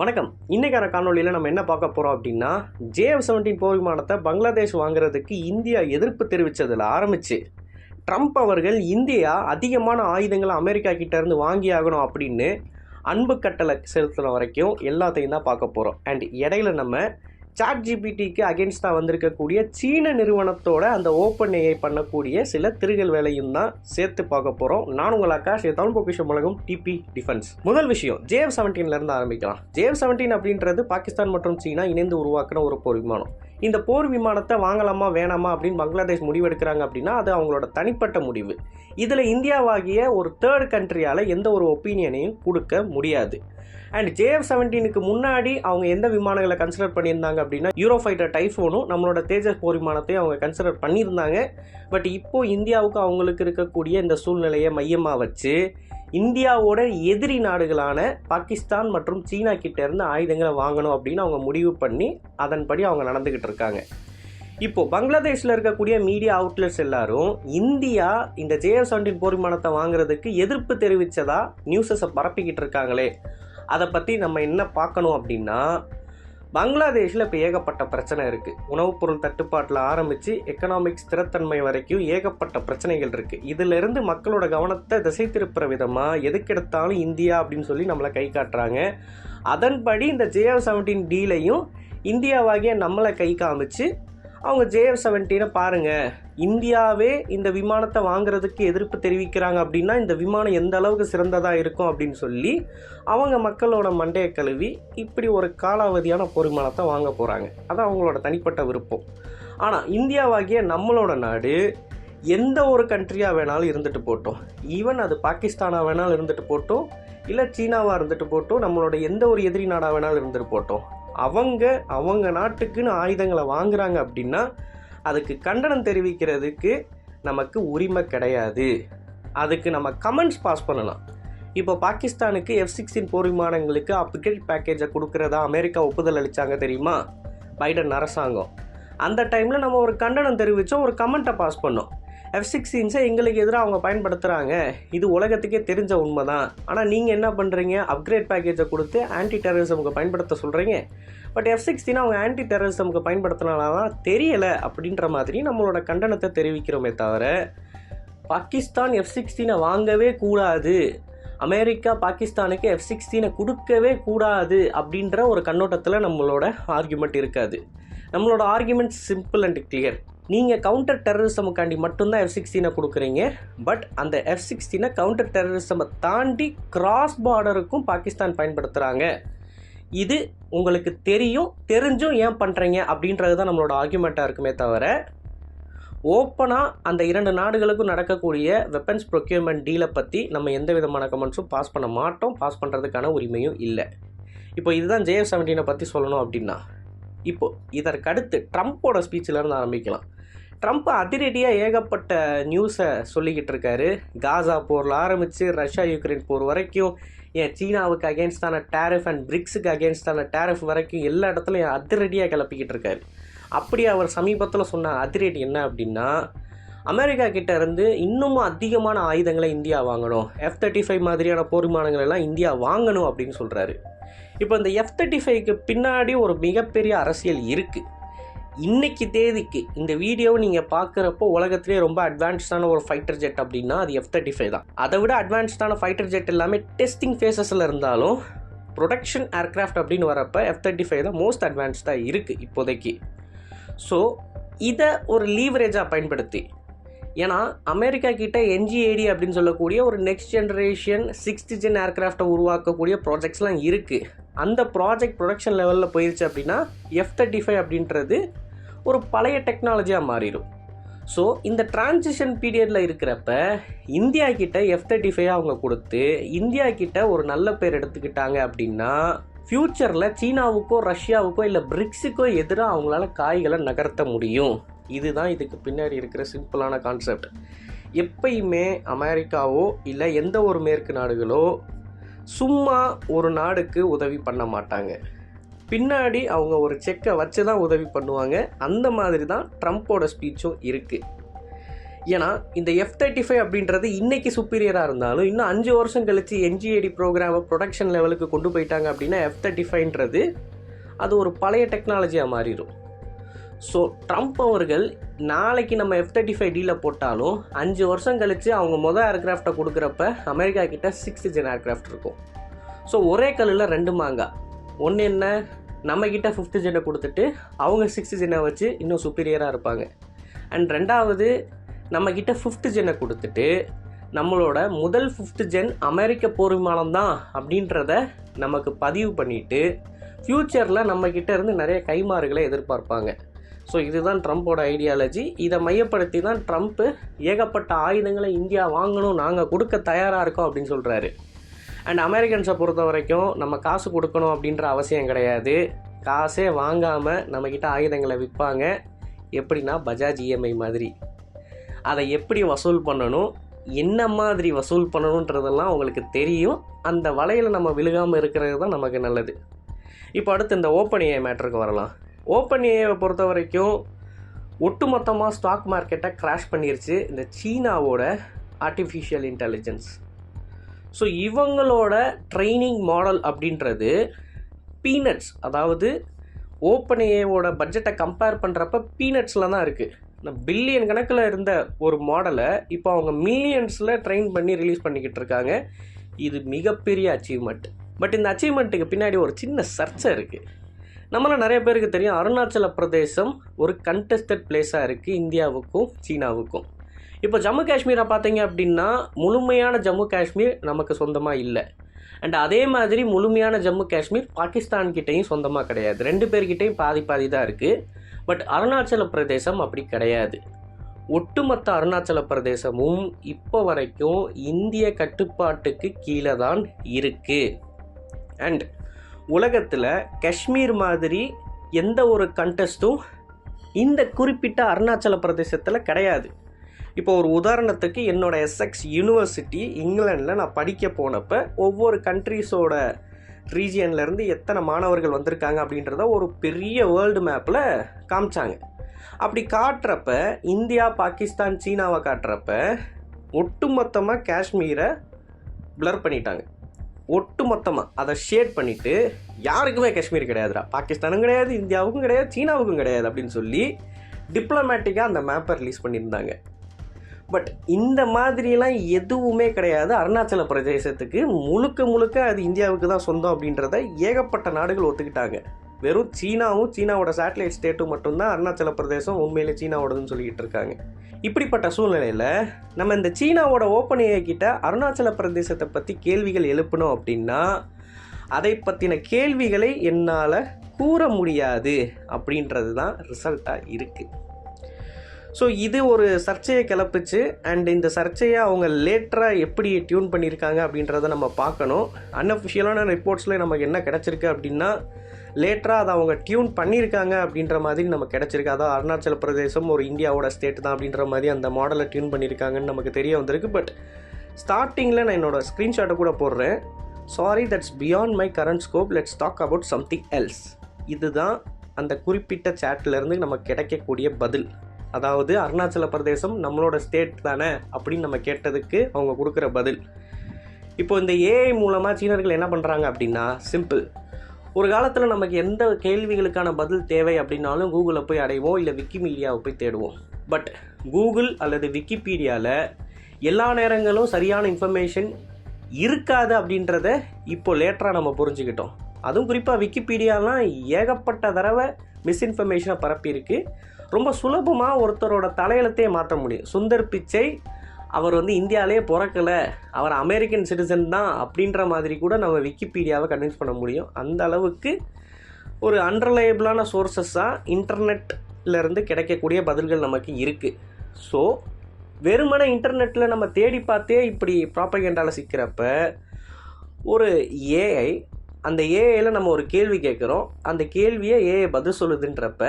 வணக்கம். இன்னைக்கான காணொளியில் நம்ம என்ன பார்க்க போகிறோம் அப்படின்னா ஜேஎஃப் செவன்டீன் போர் விமானத்தை பங்களாதேஷ் வாங்குறதுக்கு இந்தியா எதிர்ப்பு தெரிவித்ததில் ஆரம்பிச்சு. ட்ரம்ப் அவர்கள் இந்தியா அதிகமான ஆயுதங்களை அமெரிக்கா கிட்டேருந்து வாங்கி ஆகணும் அப்படின்னு அன்பு கட்டளை செலுத்துன வரைக்கும் எல்லாத்தையும் தான் பார்க்க போகிறோம் அண்ட் இடையில நம்ம சாட் ஜிபிடிக்கு அகேன்ஸ்டாக வந்திருக்கக்கூடிய சீன நிறுவனத்தோட அந்த ஓப்பன் ஏஐ பண்ணக்கூடிய சில திருகல் வேலையும் தான் சேர்த்து பார்க்க போகிறோம் நான் உங்கள் ஆகாஷ் இது தமிழ் பொக்கிஷம் உலகம் டிபி டிஃபென்ஸ் முதல் விஷயம் ஜேஎஃப் செவன்டீன்லேருந்து ஆரம்பிக்கலாம். ஜேஎஃப் செவன்டீன் அப்படின்றது பாகிஸ்தான் மற்றும் சீனா இணைந்து உருவாக்கின ஒரு போர் விமானம் இந்த போர் விமானத்தை வாங்கலாமா வேணாமா அப்படின்னு பங்களாதேஷ் முடிவெடுக்கிறாங்க அப்படின்னா அது அவங்களோட தனிப்பட்ட முடிவு. இதில் இந்தியாவாகிய ஒரு தேர்ட் கண்ட்ரியால் எந்த ஒரு ஒப்பீனியனையும் கொடுக்க முடியாது. அண்ட் ஜேஎஃப் செவன்டீனுக்கு முன்னாடி அவங்க எந்த விமானங்களை கன்சிடர் பண்ணியிருந்தாங்க அப்படின்னா யூரோ ஃபைட்டர் டைஃபோனும் நம்மளோட தேஜஸ் போர் விமானத்தையும் அவங்க கன்சிடர் பண்ணியிருந்தாங்க. பட் இப்போது இந்தியாவுக்கு அவங்களுக்கு இருக்கக்கூடிய இந்த சூழ்நிலையை மையமாக வச்சு இந்தியாவோட எதிரி நாடுகளான பாகிஸ்தான் மற்றும் சீனா கிட்ட இருந்து ஆயுதங்களை வாங்கணும் அப்படின்னு அவங்க முடிவு பண்ணி அதன்படி அவங்க நடந்துக்கிட்டு இருக்காங்க. இப்போ பங்களாதேஷில் இருக்கக்கூடிய மீடியா அவுட்லெட்ஸ் எல்லாரும் இந்தியா இந்த ஜேஎஃப் செவன்டீன் போர் விமானத்தை வாங்குறதுக்கு எதிர்ப்பு தெரிவித்ததா நியூஸஸை பரப்பிக்கிட்டு இருக்காங்களே. அதை பற்றி நம்ம என்ன பார்க்கணும் அப்படின்னா பங்களாதேஷில் இப்போ ஏகப்பட்ட பிரச்சனை இருக்குது உணவுப் பொருள் தட்டுப்பாட்டில் ஆரம்பித்து எக்கனாமிக் ஸ்திரத்தன்மை வரைக்கும் ஏகப்பட்ட பிரச்சனைகள் இருக்குது இதிலிருந்து மக்களோட கவனத்தை திசை திருப்புற விதமாக எதுக்கெடுத்தாலும் இந்தியா அப்படின்னு சொல்லி நம்மளை கை காட்டுறாங்க. அதன்படி இந்த ஜேஎஃப் செவன்டீன் டீலையும் இந்தியாவாகிய நம்மளை கை காமிச்சு அவங்க ஜேஎஃப் செவன்டீனை பாருங்கள் இந்தியாவே இந்த விமானத்தை வாங்குறதுக்கு எதிர்ப்பு தெரிவிக்கிறாங்க அப்படின்னா இந்த விமானம் எந்த அளவுக்கு சிறந்ததாக இருக்கும் அப்படின்னு சொல்லி அவங்க மக்களோட மண்டையை கழுவி இப்படி ஒரு காலாவதியான பொறுமானத்தை வாங்க போகிறாங்க அது அவங்களோட தனிப்பட்ட விருப்பம். ஆனால் இந்தியாவாகிய நம்மளோட நாடு எந்த ஒரு கண்ட்ரியாக வேணாலும் இருந்துட்டு போட்டோம். ஈவன் அது பாகிஸ்தானாக வேணாலும் இருந்துட்டு போட்டோம் இல்லை சீனாவாக இருந்துட்டு போட்டோம் நம்மளோட எந்த ஒரு எதிரி நாடாக வேணாலும் இருந்துட்டு போட்டோம். அவங்க அவங்க நாட்டுக்குன்னு ஆயுதங்களை வாங்குறாங்க அப்படின்னா அதுக்கு கண்டனம் தெரிவிக்கிறதுக்கு நமக்கு உரிமை கிடையாது. அதுக்கு நம்ம கமெண்ட்ஸ் பாஸ் பண்ணலாம். இப்போ பாகிஸ்தானுக்கு எஃப் சிக்ஸ்டீன் போர் விமானங்களுக்கு அப்கிரேட் பேக்கேஜை கொடுக்குறதா அமெரிக்கா ஒப்புதல் அளித்தாங்க தெரியுமா? பைடன் அரசாங்கம். அந்த டைமில் நம்ம ஒரு கண்டனம் தெரிவித்தோம் ஒரு கமெண்ட்டை பாஸ் பண்ணோம். எஃப் சிக்ஸ்டீன்ஸை எங்களுக்கு எதிராக அவங்க பயன்படுத்துகிறாங்க இது உலகத்துக்கே தெரிஞ்ச உண்மை தான் ஆனால் நீங்கள் என்ன பண்ணுறீங்க அப்கிரேட் பேக்கேஜை கொடுத்து ஆன்டி டெரரிசமுக்கு பயன்படுத்த சொல்கிறீங்க பட் எஃப் சிக்ஸ்டீன் அவங்க ஆன்டி டெரரிசமுக்கு பயன்படுத்தினாலாம் தெரியலை அப்படின்ற மாதிரி நம்மளோட கண்டனத்தை தெரிவிக்கிறோமே தவிர பாகிஸ்தான் எஃப் சிக்ஸ்டீனை வாங்கவே கூடாது. அமெரிக்கா பாகிஸ்தானுக்கு எஃப் சிக்ஸ்டீனை கொடுக்கவே கூடாது அப்படின்ற ஒரு கண்ணோட்டத்தில் நம்மளோட ஆர்குமெண்ட் இருக்காது. நம்மளோட ஆர்குமெண்ட் சிம்பிள் அண்ட் கிளியர் நீங்கள் கவுண்டர் டெரரிசமுக்காண்டி மட்டும்தான் எஃப் சிக்ஸ்டீனை கொடுக்குறீங்க. பட் அந்த எஃப் சிக்ஸ்டீனை கவுண்டர் டெரரிசமை தாண்டி கிராஸ் பார்டருக்கும் பாகிஸ்தான் பயன்படுத்துகிறாங்க இது உங்களுக்கு தெரியும் தெரிஞ்சும் ஏன் பண்ணுறீங்க அப்படின்றது தான் நம்மளோட ஆர்குமெண்ட்டாக இருக்குமே தவிர ஓப்பனாக அந்த இரண்டு நாடுகளுக்கும் நடக்கக்கூடிய வெப்பன்ஸ் ப்ரொக்யூர்மெண்ட் டீலை பற்றி நம்ம எந்த விதமான கமெண்ட்ஸும் பாஸ் பண்ண மாட்டோம். பாஸ் பண்ணுறதுக்கான உரிமையும் இல்லை. இப்போ இதுதான் ஜேஎஃப் செவன்டீனை பற்றி சொல்லணும் அப்படின்னா இப்போ இதற்கடுத்து ட்ரம்ப்போட ஸ்பீச்சிலேருந்து ஆரம்பிக்கலாம். ட்ரம்ப் அதிரடியாக ஏகப்பட்ட நியூஸை சொல்லிக்கிட்டு இருக்காரு காசா போரில் ஆரம்பித்து ரஷ்யா யுக்ரைன் போர் வரைக்கும் ஏன் சீனாவுக்கு அகேன்ஸ்டான டேரிஃப் அண்ட் பிரிக்ஸுக்கு அகேன்ஸ்டான டேரிஃப் வரைக்கும் எல்லா இடத்துலையும் அதிரடியாக கிளப்பிக்கிட்டு இருக்காரு அப்படி அவர் சமீபத்தில் சொன்ன அதிரடி என்ன அப்படின்னா அமெரிக்கா கிட்ட இருந்து இன்னமும் அதிகமான ஆயுதங்களை இந்தியா வாங்கணும். எஃப் தேர்ட்டி ஃபைவ் மாதிரியான போர் விமானங்கள் எல்லாம் இந்தியா வாங்கணும் அப்படின்னு சொல்கிறாரு இப்போ இந்த எஃப் தேர்ட்டி ஃபைவ்க்கு பின்னாடி ஒரு மிகப்பெரிய அரசியல் இருக்குது இன்றைக்கி தேதிக்கு இந்த வீடியோவை நீங்கள் பார்க்குறப்போ உலகத்திலே ரொம்ப அட்வான்ஸ்டான ஒரு ஃபைட்டர் ஜெட் அப்படின்னா அது எஃப் தேர்ட்டி ஃபைவ் தான். அதை விட அட்வான்ஸ்டான ஃபைட்டர் ஜெட் எல்லாமே டெஸ்டிங் ஃபேஸஸில் இருந்தாலும் ப்ரொடக்ஷன் ஏர்க்ராஃப்ட் அப்படின்னு வரப்போ எஃப் தேர்ட்டி ஃபைவ் தான் மோஸ்ட் அட்வான்ஸ்டாக இருக்குது இப்போதைக்கு. ஸோ இதை ஒரு லீவரேஜாக பயன்படுத்தி ஏன்னா அமெரிக்கா கிட்ட என்ஜிஏடி அப்படின்னு சொல்லக்கூடிய ஒரு நெக்ஸ்ட் ஜென்ரேஷன் சிக்ஸ்த் ஜென் ஏர்க்ராஃப்டை உருவாக்கக்கூடிய ப்ராஜெக்ட்ஸ்லாம் இருக்குது அந்த ப்ராஜெக்ட் ப்ரொடக்ஷன் லெவலில் போயிடுச்சு அப்படின்னா எஃப் தேர்ட்டி ஃபைவ் அப்படின்றது ஒரு பழைய டெக்னாலஜியாக மாறிடும் ஸோ இந்த டிரான்சிஷன் பீரியடில் இருக்கிறப்ப இந்தியா கிட்ட எஃப் தேர்ட்டி ஃபைவ் அவங்க கொடுத்து இந்தியா கிட்ட ஒரு நல்ல பேர் எடுத்துக்கிட்டாங்க அப்படின்னா ஃப்யூச்சரில் சீனாவுக்கோ ரஷ்யாவுக்கோ இல்லை பிரிக்ஸுக்கோ எதிராக அவங்களால காய்களை நகர்த்த முடியும். இதுதான் இதுக்கு பின்னாடி இருக்கிற சிம்பிளான கான்செப்ட் எப்பயுமே அமெரிக்காவோ இல்லை எந்த ஒரு மேற்கு நாடுகளோ சும்மா ஒரு நாடுக்கு உதவி பண்ண மாட்டாங்க. பின்னாடி அவங்க ஒரு செக்கை வச்சு தான் உதவி பண்ணுவாங்க. அந்த மாதிரி தான் ட்ரம்ப்போட ஸ்பீச்சும் இருக்குது ஏன்னா இந்த எஃப் தேர்ட்டி ஃபைவ் அப்படின்றது இன்றைக்கி சுப்பீரியராக இருந்தாலும் இன்னும் அஞ்சு வருஷம் கழித்து என்ஜிஏடி ப்ரோக்ராமை ப்ரொடக்ஷன் லெவலுக்கு கொண்டு போயிட்டாங்க அப்படின்னா எஃப் தேர்ட்டி ஃபைவ்ன்றது அது ஒரு பழைய டெக்னாலஜியாக மாறிடும் ஸோ ட்ரம்ப் அவர்கள் நாளைக்கு நம்ம எஃப் தேர்ட்டி ஃபைவ் டீலில் போட்டாலும் அஞ்சு வருஷம் கழித்து அவங்க மொதல் ஏர்க்ராஃப்டை கொடுக்குறப்ப அமெரிக்கா கிட்ட சிக்ஸ்த் ஜென் ஏர்க்ராஃப்ட் இருக்கும். ஸோ ஒரே கல்லில் ரெண்டு மாங்கா. ஒன்று என்ன? நம்மக்கிட்ட ஃபிஃப்த்து ஜென்னை கொடுத்துட்டு அவங்க சிக்ஸ்த் ஜென்னை வச்சு இன்னும் சுப்பீரியராக இருப்பாங்க. அண்ட் ரெண்டாவது நம்மக்கிட்ட ஃபிஃப்த்து ஜென்னை கொடுத்துட்டு நம்மளோட முதல் ஃபிஃப்த்து ஜென் அமெரிக்க போர் விமானம் தான் அப்படின்றத நமக்கு பதிவு பண்ணிவிட்டு ஃப்யூச்சரில் நம்மக்கிட்ட இருந்து நிறைய கைமாறுகளை எதிர்பார்ப்பாங்க. ஸோ இதுதான் ட்ரம்ப்போட ஐடியாலஜி இதை மையப்படுத்தி தான் ட்ரம்ப்பு ஏகப்பட்ட ஆயுதங்களை இந்தியா வாங்கணும் நாங்கள் கொடுக்க தயாராக இருக்கோம் அப்படின்னு சொல்கிறாரு அண்ட் அமெரிக்கன்ஸை பொறுத்த வரைக்கும் நம்ம காசு கொடுக்கணும் அப்படின்ற அவசியம் கிடையாது. காசே வாங்காமல் நம்மக்கிட்ட ஆயுதங்களை விற்பாங்க. எப்படின்னா பஜாஜ் இஎம்ஐ மாதிரி. அதை எப்படி வசூல் பண்ணணும் என்ன மாதிரி வசூல் பண்ணணுன்றதெல்லாம் உங்களுக்கு தெரியும். அந்த வலையில் நம்ம விழுகாமல் இருக்கிறது தான் நமக்கு நல்லது. இப்போ அடுத்து இந்த ஓப்பன் ஏ மேட்டருக்கு வரலாம். ஓப்பன் ஏஐவை பொறுத்த வரைக்கும் ஒட்டுமொத்தமாக ஸ்டாக் மார்க்கெட்டை கிராஷ் பண்ணிருச்சு இந்த சீனாவோட ஆர்டிஃபிஷியல் இன்டெலிஜென்ஸ் ஸோ இவங்களோட ட்ரைனிங் மாடல் அப்படின்றது பீனட்ஸ் அதாவது ஓப்பன் ஏவோட பட்ஜெட்டை கம்பேர் பண்ணுறப்ப பீனட்ஸில் தான் இருக்குது இந்த பில்லியன் கணக்கில் இருந்த ஒரு மாடலை இப்போ அவங்க மில்லியன்ஸில் ட்ரெயின் பண்ணி ரிலீஸ் பண்ணிக்கிட்டு இருக்காங்க. இது மிகப்பெரிய அச்சீவ்மெண்ட் பட் இந்த அச்சீவ்மெண்ட்டுக்கு பின்னாடி ஒரு சின்ன சர்ச்சை இருக்குது நம்மள நிறைய பேருக்கு தெரியும். அருணாச்சல பிரதேசம் ஒரு கண்டெஸ்டட் பிளேஸாக இருக்குது இந்தியாவுக்கும் சீனாவுக்கும். இப்போ ஜம்மு காஷ்மீரை பார்த்தீங்க அப்படின்னா முழுமையான ஜம்மு காஷ்மீர் நமக்கு சொந்தமாக இல்லை. அண்ட் அதே மாதிரி முழுமையான ஜம்மு காஷ்மீர் பாகிஸ்தான் கிட்டேயும் சொந்தமாக கிடையாது. ரெண்டு பேர்கிட்டையும் பாதி பாதி தான் இருக்குது பட் அருணாச்சல பிரதேசம் அப்படி கிடையாது. ஒட்டுமொத்த அருணாச்சல பிரதேசமும் இப்போ வரைக்கும் இந்திய கட்டுப்பாட்டுக்கு கீழே தான் இருக்குது அண்ட் உலகத்தில் காஷ்மீர் மாதிரி எந்த ஒரு கண்டெஸ்ட்டும் இந்த குறிப்பிட்ட அருணாச்சல பிரதேசத்தில் கிடையாது. இப்போ ஒரு உதாரணத்துக்கு என்னோட எஸ்எக்ஸ் யூனிவர்சிட்டி இங்கிலாண்டில் நான் படிக்க போனப்போ ஒவ்வொரு கண்ட்ரீஸோட ரீஜியன்லேருந்து எத்தனை மாணவர்கள் வந்திருக்காங்க அப்படின்றத ஒரு பெரிய வேர்ல்டு மேப்பில் காமிச்சாங்க. அப்படி காட்டுறப்ப இந்தியா பாகிஸ்தான் சீனாவை காட்டுறப்ப ஒட்டுமொத்தமாக காஷ்மீரை ப்ளர் பண்ணிட்டாங்க. ஒட்டு மொத்தமாக அதை ஷேட் பண்ணிவிட்டு யாருக்குமே காஷ்மீர் கிடையாதுடா. பாகிஸ்தானும் கிடையாது இந்தியாவுக்கும் கிடையாது சீனாவுக்கும் கிடையாது அப்படின்னு சொல்லி டிப்ளமேட்டிக்காக அந்த மேப்பை ரிலீஸ் பண்ணியிருந்தாங்க. பட் இந்த மாதிரிலாம் எதுவுமே கிடையாது. அருணாச்சல பிரதேசத்துக்கு முழுக்க முழுக்க அது இந்தியாவுக்கு தான் சொந்தம் அப்படின்றத ஏகப்பட்ட நாடுகள் ஒத்துக்கிட்டாங்க. வெறும் சீனாவும் சீனாவோட சேட்டலைட் ஸ்டேட்டும் மட்டும்தான் அருணாச்சல பிரதேசம் உண்மையிலே சீனாவோடதுன்னு சொல்லிக்கிட்டு இருக்காங்க. இப்படிப்பட்ட சூழ்நிலையில் நம்ம இந்த சீனாவோட ஓப்பன் ஏஐ கிட்ட அருணாச்சல பிரதேசத்தை பற்றி கேள்விகள் எழுப்பணும் அப்படின்னா அதை பற்றின கேள்விகளை என்னால் கூற முடியாது அப்படின்றது தான் ரிசல்ட்டாக இருக்குது ஸோ இது ஒரு சர்ச்சையை கிளப்பிச்சு அண்ட் இந்த சர்ச்சையை அவங்க லேட்டராக எப்படி டியூன் பண்ணியிருக்காங்க அப்படின்றத நம்ம பார்க்கணும். அன்அஃபிஷியலான ரிப்போர்ட்ஸில் நமக்கு என்ன கிடச்சிருக்கு அப்படின்னா லேட்டராக அதை அவங்க டியூன் பண்ணியிருக்காங்க அப்படின்ற மாதிரி நமக்கு கிடச்சிருக்கு. அதாவது அருணாச்சல பிரதேசம் ஒரு இந்தியாவோட ஸ்டேட் தான் அப்படின்ற மாதிரி அந்த மாடலை டியூன் பண்ணியிருக்காங்கன்னு நமக்கு தெரிய வந்திருக்கு. பட் ஸ்டார்டிங்கில் நான் என்னோடய ஸ்க்ரீன்ஷாட்டை கூட போடுறேன். Sorry that's beyond my current scope let's talk about something else இதுதான் அந்த குறிப்பிட்ட சேட்டிலேருந்து நமக்கு கிடைக்கக்கூடிய பதில். அதாவது அருணாச்சல பிரதேசம் நம்மளோட ஸ்டேட் தானே அப்படின்னு நம்ம கேட்டதுக்கு அவங்க கொடுக்குற பதில். இப்போ இந்த ஏஐ மூலமாக சீனர்கள் என்ன பண்ணுறாங்க அப்படின்னா சிம்பிள் ஒரு காலத்தில் நமக்கு எந்த கேள்விகளுக்கான பதில் தேவை அப்படின்னாலும் கூகுளில் போய் அடைவோம் இல்லை விக்கிமீடியாவை போய் தேடுவோம். பட் கூகுள் அல்லது விக்கிபீடியாவில் எல்லா நேரங்களும் சரியான இன்ஃபர்மேஷன் இருக்காது அப்படின்றத இப்போ லேட்டராக நம்ம புரிஞ்சுக்கிட்டோம். அதுவும் குறிப்பாக விக்கிபீடியாலாம் ஏகப்பட்ட தடவை மிஸ்இன்ஃபர்மேஷனை பரப்பியிருக்கு. ரொம்ப சுலபமாக ஒருத்தரோட தலையெழுத்தையே மாற்ற முடியும். சுந்தர் பிச்சை அவர் வந்து இந்தியாவிலே பிறக்கலை. அவர் அமெரிக்கன் சிட்டிசன் தான் அப்படின்ற மாதிரி கூட நம்ம விக்கிபீடியாவை கன்வின்ஸ் பண்ண முடியும். அந்த அளவுக்கு ஒரு அன்ரிலையபிளான சோர்சஸ்ஸாக இன்டர்நெட்லேருந்து கிடைக்கக்கூடிய பதில்கள் நமக்கு இருக்குது ஸோ வெறுமனே இன்டர்நெட்டில் நம்ம தேடி பார்த்தே இப்படி ப்ராப்பகேண்டாவில் சிக்கிறப்ப ஒரு ஏஐ அந்த ஏஐயில் நம்ம ஒரு கேள்வி கேட்குறோம். அந்த கேள்வியை ஏஐ பதில் சொல்லுதுன்றப்ப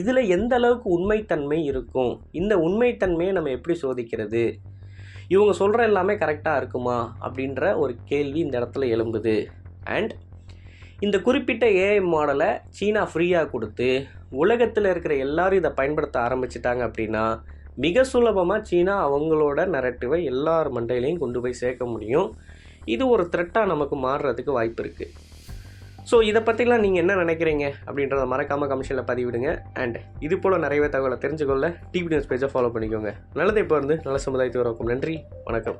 இதில் எந்த அளவுக்கு உண்மைத்தன்மை இருக்கும்? இந்த உண்மைத்தன்மையை நம்ம எப்படி சோதிக்கிறது? இவங்க சொல்கிற எல்லாமே கரெக்டாக இருக்குமா அப்படின்ற ஒரு கேள்வி இந்த இடத்துல எழும்புது. அண்ட் இந்த குறிப்பிட்ட ஏஐ மாடலை சீனா ஃப்ரீயாக கொடுத்து உலகத்தில் இருக்கிற எல்லாரும் இதை பயன்படுத்த ஆரம்பிச்சிட்டாங்க அப்படின்னா மிக சுலபமாக சீனா அவங்களோட நரட்டிவை எல்லார் மண்டையிலையும் கொண்டு போய் சேர்க்க முடியும். இது ஒரு த்ரெட்டாக நமக்கு மாறுறதுக்கு வாய்ப்பு இருக்குது ஸோ இதை பற்றிலாம் நீங்கள் என்ன நினைக்கிறீங்க அப்படின்றத மறக்காமல் கமிஷனில் பதிவிடுங்க. அண்ட் இது போல் நிறையவே தகவலை தெரிஞ்சுக்கொள்ள டிவி நியூஸ் பேஜை ஃபாலோ பண்ணிக்கோங்க. நல்லதை இப்போ இருந்து நல்ல சமுதாயத்தை உருவாக்கும். நன்றி வணக்கம்.